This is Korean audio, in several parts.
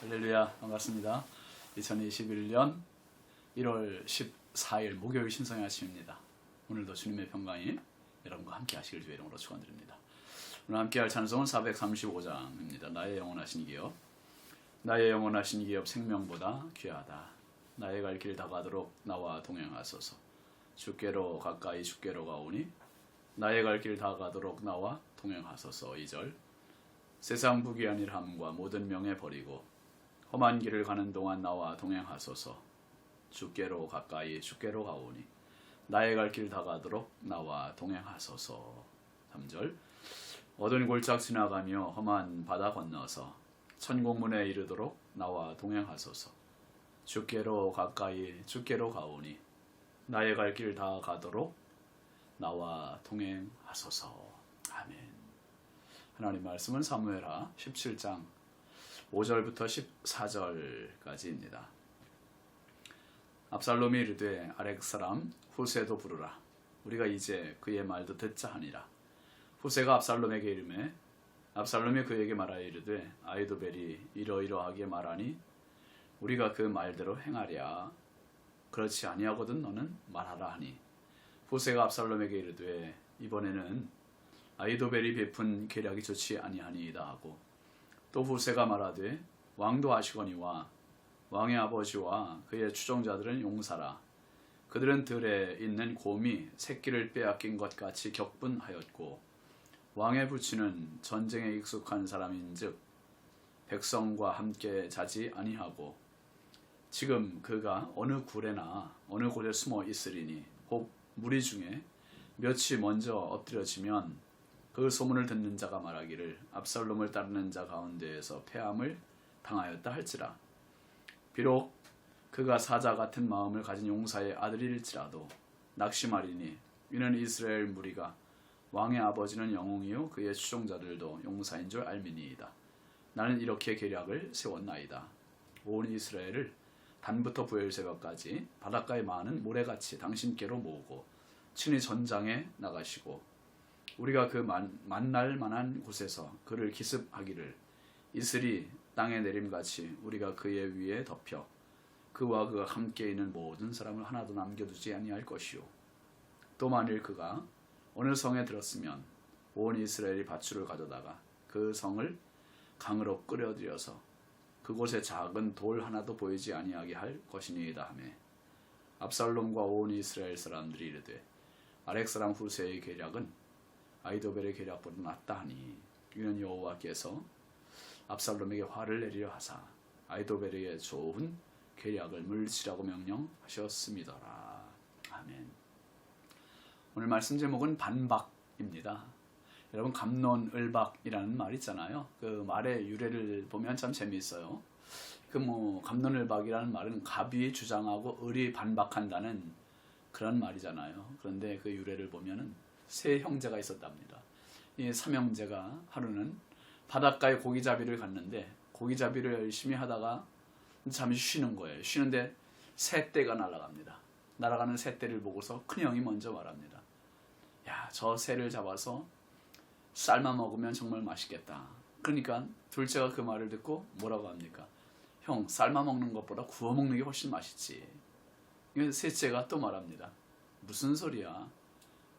할렐루야 반갑습니다. 2021년 1월 14일 목요일 신성의 아침입니다. 오늘도 주님의 평강이 여러분과 함께 하시길 주의 이름으로 축원드립니다. 오늘 함께 할 찬송은 435장입니다. 나의 영원하신 기업 나의 영원하신 기업 생명보다 귀하다. 나의 갈 길 다가도록 나와 동행하소서. 주께로 가까이 주께로 가오니 나의 갈 길 다가도록 나와 동행하소서. 2절 세상 부귀한 일함과 모든 명예 버리고 험한 길을 가는 동안 나와 동행하소서. 주께로 가까이 주께로 가오니 나의 갈 길 다가도록 나와 동행하소서. 3절 어두운 골짝 지나가며 험한 바다 건너서 천공문에 이르도록 나와 동행하소서. 주께로 가까이 주께로 가오니 나의 갈 길 다 가도록 나와 동행하소서. 아멘. 하나님 말씀은 사무엘하 17장 5절부터 14절까지입니다. 압살롬이 이르되 아렉 사람 후세도 부르라. 우리가 이제 그의 말도 듣자 하니라. 후세가 압살롬에게 이르매 압살롬이 그에게 말하여 이르되 아이도벨이 이러이러하게 말하니 우리가 그 말대로 행하랴. 그렇지 아니하거든 너는 말하라 하니 후세가 압살롬에게 이르되 이번에는 아이도벨이 베푼 계략이 좋지 아니하니이다 하고 또 후세가 말하되 왕도 아시거니와 왕의 아버지와 그의 추종자들은 용사라. 그들은 들에 있는 곰이 새끼를 빼앗긴 것 같이 격분하였고 왕의 부친은 전쟁에 익숙한 사람인즉 백성과 함께 자지 아니하고 지금 그가 어느 굴에나 어느 곳에 숨어 있으리니 혹 무리 중에 몇이 먼저 엎드려지면 그 소문을 듣는 자가 말하기를 압살롬을 따르는 자 가운데에서 패함을 당하였다 할지라 비록 그가 사자 같은 마음을 가진 용사의 아들일지라도 낙심하리니 이는 이스라엘 무리가 왕의 아버지는 영웅이요 그의 추종자들도 용사인 줄 알미니이다. 나는 이렇게 계략을 세웠나이다. 온 이스라엘을 단부터 부엘세바까지 바닷가에 많은 모래같이 당신께로 모으고 친히 전장에 나가시고 우리가 그 만, 만날 만한 곳에서 그를 기습하기를 이슬이 땅에 내림같이 우리가 그의 위에 덮여 그와 그가 함께 있는 모든 사람을 하나도 남겨두지 아니할 것이요. 또 만일 그가 어느 성에 들었으면 온 이스라엘이 밧줄을 가져다가 그 성을 강으로 끌어들여서 그곳에 작은 돌 하나도 보이지 아니하게 할 것이니이다 하매 압살롬과 온 이스라엘 사람들이 이르되 아렉 사람 후세의 계략은 아이도벨의 계략보다 낫다 하니 이는 여호와께서 압살롬에게 화를 내리려 하사 아이도벨에게 좋은 계략을 물지라고 명령하셨습니다라. 아멘. 오늘 말씀 제목은 반박입니다. 여러분 감론을박이라는 말 있잖아요. 그 말의 유래를 보면 참 재미있어요. 그 뭐 감론을박이라는 말은 갑이 주장하고 을이 반박한다는 그런 말이잖아요. 그런데 그 유래를 보면은 세 형제가 있었답니다. 이 삼형제가 하루는 바닷가에 고기잡이를 갔는데 고기잡이를 열심히 하다가 잠시 쉬는 거예요. 쉬는데 새떼가 날아갑니다. 날아가는 새떼를 보고서 큰 형이 먼저 말합니다. 야, 저 새를 잡아서 삶아 먹으면 정말 맛있겠다. 그러니까 둘째가 그 말을 듣고 뭐라고 합니까? 형, 삶아 먹는 것보다 구워 먹는 게 훨씬 맛있지. 셋째가 또 말합니다. 무슨 소리야?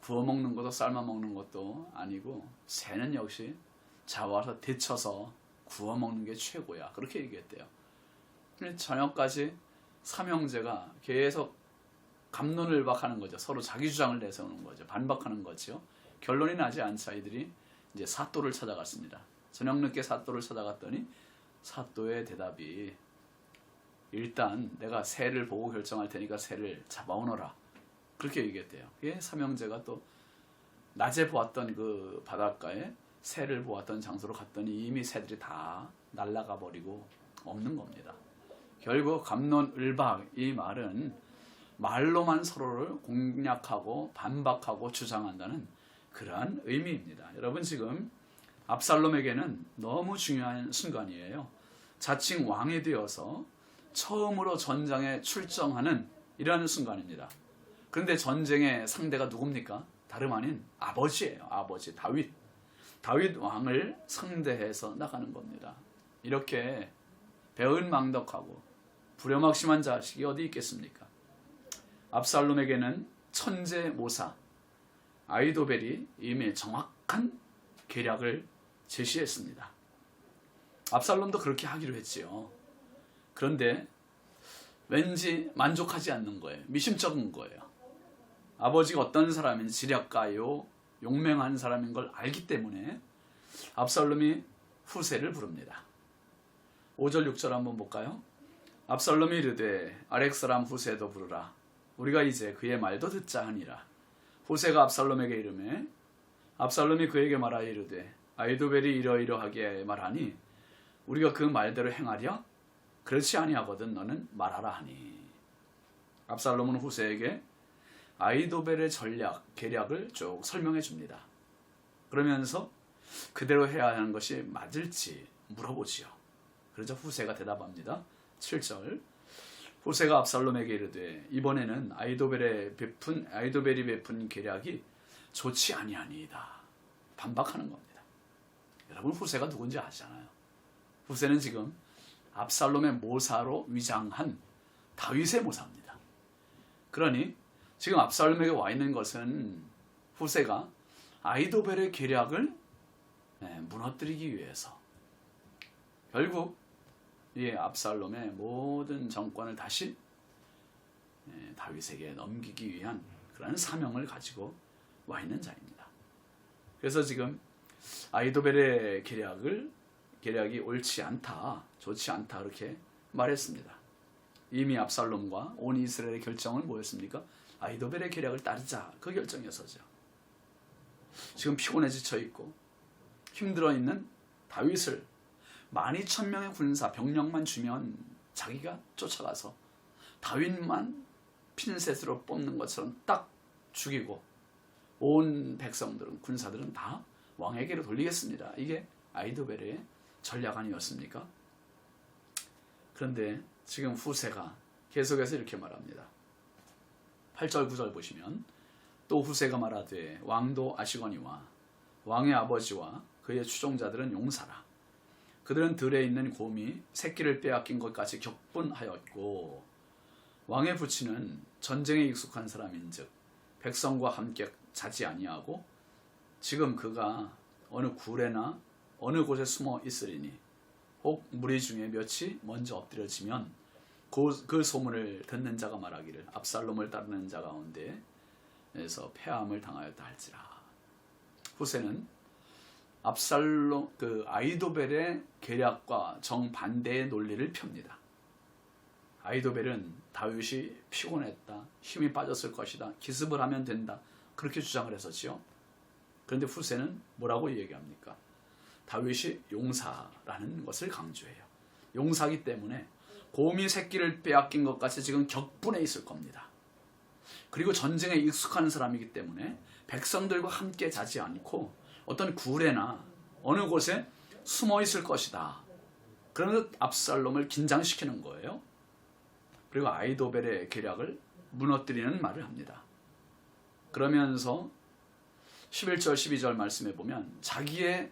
구워 먹는 것도 삶아 먹는 것도 아니고 새는 역시 잡아서 데쳐서 구워 먹는 게 최고야. 그렇게 얘기했대요. 저녁까지 삼형제가 계속 감론을 박하는 거죠. 서로 자기 주장을 내세우는 거죠. 반박하는 거죠. 결론이 나지 않자 이들이 이제 사또를 찾아갔습니다. 저녁 늦게 사또를 찾아갔더니 사또의 대답이 일단 내가 새를 보고 결정할 테니까 새를 잡아오너라. 그렇게 얘기했대요. 예, 삼형제가 또 낮에 보았던 그 바닷가에 새를 보았던 장소로 갔더니 이미 새들이 다 날아가 버리고 없는 겁니다. 결국 감론을박 이 말은 말로만 서로를 공략하고 반박하고 주장한다는 그러한 의미입니다. 여러분 지금 압살롬에게는 너무 중요한 순간이에요. 자칭 왕이 되어서 처음으로 전장에 출정하는 이러한 순간입니다. 그런데 전쟁의 상대가 누굽니까? 다름 아닌 아버지예요. 아버지 다윗. 다윗 왕을 상대해서 나가는 겁니다. 이렇게 배은망덕하고 불효막심한 자식이 어디 있겠습니까? 압살롬에게는 천재 모사 아이도벨이 이미 정확한 계략을 제시했습니다. 압살롬도 그렇게 하기로 했지요. 그런데 왠지 만족하지 않는 거예요. 미심쩍은 거예요. 아버지가 어떤 사람인지 지략가요, 용맹한 사람인 걸 알기 때문에 압살롬이 후세를 부릅니다. 5절 6절 한번 볼까요? 압살롬이 이르되 아렉사람 후세도 부르라. 우리가 이제 그의 말도 듣자 하니라. 후세가 압살롬에게 이르매 압살롬이 그에게 말하여 이르되 아이도벨이 이러이러하게 말하니 우리가 그 말대로 행하랴? 그렇지 아니하거든 너는 말하라 하니. 압살롬은 후세에게 아이도벨의 전략, 계략을 쭉 설명해 줍니다. 그러면서 그대로 해야 하는 것이 맞을지 물어보지요. 그러자 후세가 대답합니다. 7절. 후세가 압살롬에게 이르되 이번에는 아이도벨의 베푼 아이도벨이 베푼 계략이 좋지 아니하니이다. 반박하는 겁니다. 여러분 후세가 누군지 아시잖아요. 후세는 지금 압살롬의 모사로 위장한 다윗의 모사입니다. 그러니 지금 압살롬에게 와 있는 것은 후세가 아이도벨의 계략을 네, 무너뜨리기 위해서 결국 이 압살롬의 모든 정권을 다시 네, 다윗에게 넘기기 위한 그런 사명을 가지고 와 있는 자입니다. 그래서 지금 아이도벨의 계략을 계략이 옳지 않다, 좋지 않다 그렇게 말했습니다. 이미 압살롬과 온 이스라엘의 결정은 뭐였습니까? 아이도벨의 계략을 따르자 그 결정이었었죠. 지금 피곤해 지쳐 있고 힘들어 있는 다윗을 만 이천 명의 군사 병력만 주면 자기가 쫓아가서 다윗만 핀셋으로 뽑는 것처럼 딱 죽이고 온 백성들은 군사들은 다 왕에게로 돌리겠습니다. 이게 아이도벨의 전략 아니었습니까? 그런데 지금 후세가 계속해서 이렇게 말합니다. 8절 9절 보시면 또 후세가 말하되 왕도 아시거니와 왕의 아버지와 그의 추종자들은 용사라. 그들은 들에 있는 곰이 새끼를 빼앗긴 것까지 격분하였고 왕의 부친은 전쟁에 익숙한 사람인즉 백성과 함께 자지 아니하고 지금 그가 어느 굴에나 어느 곳에 숨어 있으리니 혹 무리 중에 몇이 먼저 엎드려지면 그, 그 소문을 듣는 자가 말하기를 압살롬을 따르는 자 가운데 에서 패함을 당하였다 할지라 후세는 압살롬 그 아이도벨의 계략과 정반대의 논리를 펴니다. 아이도벨은 다윗이 피곤했다, 힘이 빠졌을 것이다, 기습을 하면 된다 그렇게 주장을 했었지요. 그런데 후세는 뭐라고 얘기합니까? 다윗이 용사라는 것을 강조해요. 용사기 때문에 곰이 새끼를 빼앗긴 것 같이 지금 격분해 있을 겁니다. 그리고 전쟁에 익숙한 사람이기 때문에 백성들과 함께 자지 않고 어떤 굴에나 어느 곳에 숨어 있을 것이다. 그러면서 압살롬을 긴장시키는 거예요. 그리고 아이도벨의 계략을 무너뜨리는 말을 합니다. 그러면서 11절 12절 말씀해 보면 자기의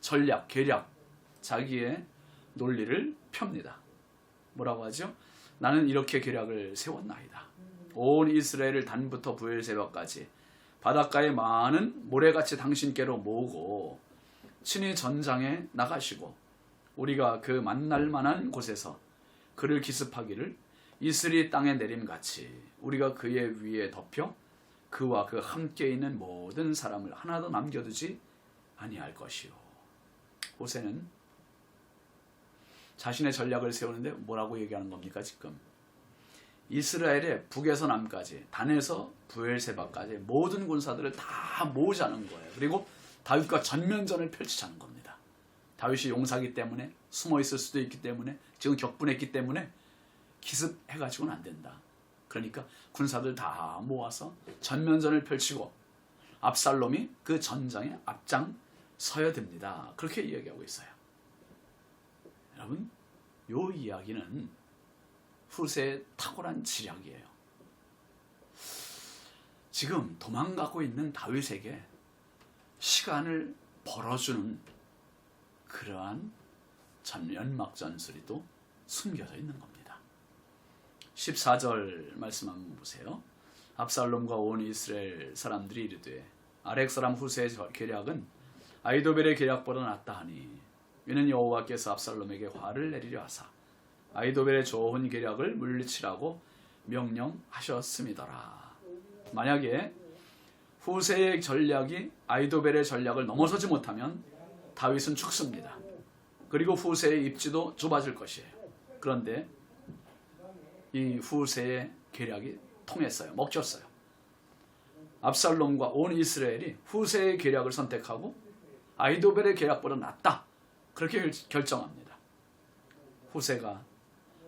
전략, 계략, 자기의 논리를 펴니다. 뭐라고 하죠? 나는 이렇게 계략을 세웠나이다. 온 이스라엘을 단부터 부엘세바까지 바닷가의 많은 모래같이 당신께로 모으고 친히 전장에 나가시고 우리가 그 만날 만한 곳에서 그를 기습하기를 이스리 땅에 내림같이 우리가 그의 위에 덮여 그와 그 함께 있는 모든 사람을 하나도 남겨두지 아니할 것이요. 호세는 자신의 전략을 세우는데 뭐라고 얘기하는 겁니까 지금? 이스라엘의 북에서 남까지 단에서 부엘세바까지 모든 군사들을 다 모으자는 거예요. 그리고 다윗과 전면전을 펼치자는 겁니다. 다윗이 용사기 때문에 숨어 있을 수도 있기 때문에 지금 격분했기 때문에 기습해가지고는 안 된다. 그러니까 군사들 다 모아서 전면전을 펼치고 압살롬이 그 전장에 앞장 서야 됩니다. 그렇게 이야기하고 있어요. 여러분, 요 이야기는 후세의 탁월한 지략이에요. 지금 도망가고 있는 다윗에게 시간을 벌어주는 그러한 전 연막 전술이 또 숨겨져 있는 겁니다. 14절 말씀 한번 보세요. 압살롬과 온 이스라엘 사람들이 이르되 아렉 사람 후세의 계략은 아이도벨의 계략보다 낫다 하니 이는 여호와께서 압살롬에게 화를 내리려 하사 아이도벨의 좋은 계략을 물리치라고 명령하셨음이더라. 만약에 후세의 전략이 아이도벨의 전략을 넘어서지 못하면 다윗은 죽습니다. 그리고 후세의 입지도 좁아질 것이에요. 그런데 이 후세의 계략이 통했어요. 먹혔어요. 압살롬과 온 이스라엘이 후세의 계략을 선택하고 아이도벨의 계략보다 낫다. 그렇게 결- 결정합니다. 후세가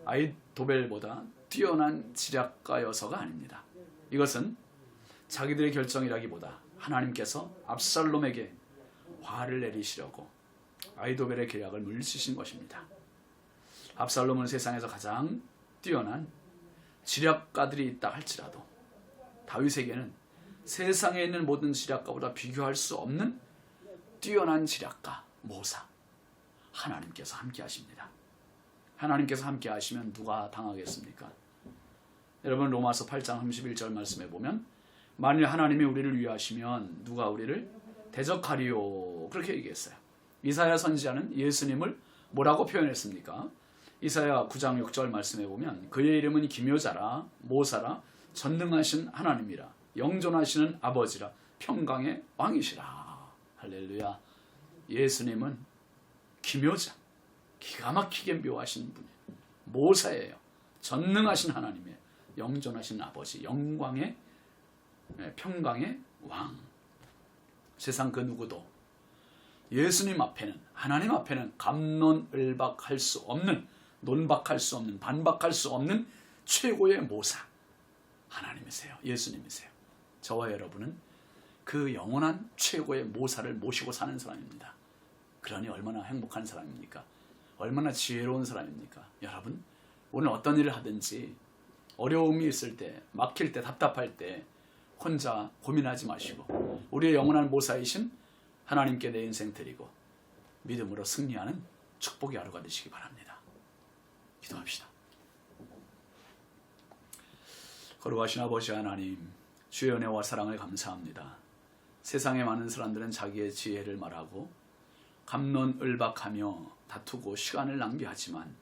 아이도벨보다 뛰어난 지략가여서가 아닙니다. 이것은 자기들의 결정이라기보다 하나님께서 압살롬에게 화를 내리시려고 아이도벨의 계략을 물리치신 것입니다. 압살롬은 세상에서 가장 뛰어난 지략가들이 있다 할지라도 다윗에게는 세상에 있는 모든 지략가보다 비교할 수 없는 뛰어난 지략가 모사 하나님께서 함께 하십니다. 하나님께서 함께 하시면 누가 당하겠습니까? 여러분 로마서 8장 31절 말씀에 보면 만일 하나님이 우리를 위하시면 누가 우리를 대적하리요 그렇게 얘기했어요. 이사야 선지자는 예수님을 뭐라고 표현했습니까? 이사야 9장 6절 말씀에 보면 그의 이름은 기묘자라 모사라 전능하신 하나님이라 영존하시는 아버지라 평강의 왕이시라 할렐루야 예수님은 기묘자 기가 막히게 묘하신 분이에요 모사예요 전능하신 하나님이에요 영존하신 아버지 영광의 네, 평강의 왕 세상 그 누구도 예수님 앞에는 하나님 앞에는 감론을박할 수 없는 논박할 수 없는 반박할 수 없는 최고의 모사 하나님이세요. 예수님이세요. 저와 여러분은 그 영원한 최고의 모사를 모시고 사는 사람입니다. 그러니 얼마나 행복한 사람입니까? 얼마나 지혜로운 사람입니까? 여러분 오늘 어떤 일을 하든지 어려움이 있을 때 막힐 때 답답할 때 혼자 고민하지 마시고 우리의 영원한 모사이신 하나님께 내 인생 드리고 믿음으로 승리하는 축복의 하루가 되시기 바랍니다. 기도합시다. 거룩하신 아버지 하나님, 주의 은혜와 사랑을 감사합니다. 세상의 많은 사람들은 자기의 지혜를 말하고 감론을박하며 다투고 시간을 낭비하지만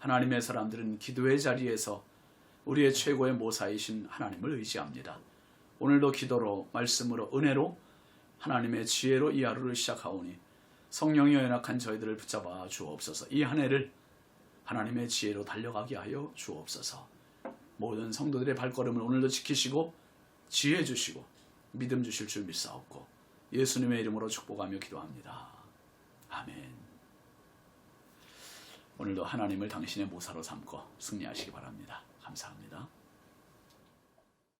하나님의 사람들은 기도의 자리에서 우리의 최고의 모사이신 하나님을 의지합니다. 오늘도 기도로 말씀으로 은혜로 하나님의 지혜로 이 하루를 시작하오니 성령이 연약한 저희들을 붙잡아 주옵소서. 이 한 해를 하나님의 지혜로 달려가게 하여 주옵소서. 모든 성도들의 발걸음을 오늘도 지키시고 지혜 주시고 믿음 주실 줄 믿사옵고 예수님의 이름으로 축복하며 기도합니다. 아멘. 오늘도 하나님을 당신의 모사로 삼고 승리하시기 바랍니다. 감사합니다.